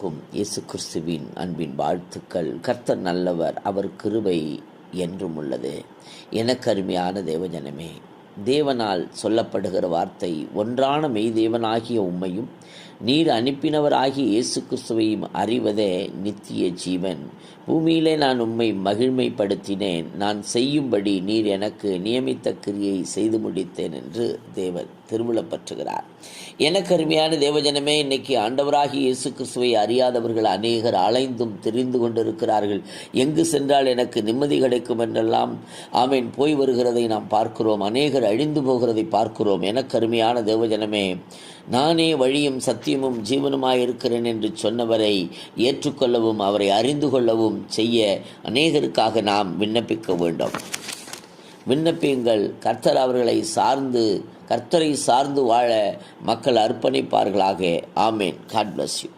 அனைவருக்கும் இயேசு கிறிஸ்துவின் அன்பின் வாழ்த்துக்கள். கர்த்தர் நல்லவர் அவர் கிருபை என்றும் உள்ளது. எனக்கு அருமையான தேவஜனமே தேவனால் சொல்லப்படுகிற வார்த்தை ஒன்றான மெய் தேவனாகிய உம்மையும் நீர் அனுப்பினவராகி இயேசு கிறிஸ்துவையும் அறிவதே நித்திய ஜீவன். பூமியிலே நான் உம்மை மகிழ்மைப்படுத்தினேன். நான் செய்யும்படி நீர் எனக்கு நியமித்த கிரியை செய்து முடித்தேன் என்று தேவன் திருவிழப்பற்றுகிறார் எனக்கு அருமையான தேவஜனமே இன்னைக்கு ஆண்டவராகி இயேசு கிறிஸ்துவை அறியாதவர்கள் அநேகர் அலைந்தும் தெரிந்து கொண்டிருக்கிறார்கள். எங்கு சென்றால் எனக்கு நிம்மதி கிடைக்கும் என்றெல்லாம் ஆமேன் போய் வருகிறதை நாம் பார்க்கிறோம். அநேகர் அழிந்து போகிறதை பார்க்கிறோம். எனக்கு அருமையான தேவஜனமே நானே வழியும் சத்தியமும் ஜீவனுமாயிருக்கிறேன் என்று சொன்னவரை ஏற்றுக்கொள்ளவும் அவரை அறிந்து கொள்ளவும் செய்ய அநேகருக்காக நாம் விண்ணப்பிக்க வேண்டும். விண்ணப்பியுங்கள். கர்த்தர் அவர்களை சார்ந்து கர்த்தரை சார்ந்து வாழ மக்கள் அர்ப்பணிப்பார்களாக. ஆமேன். God bless you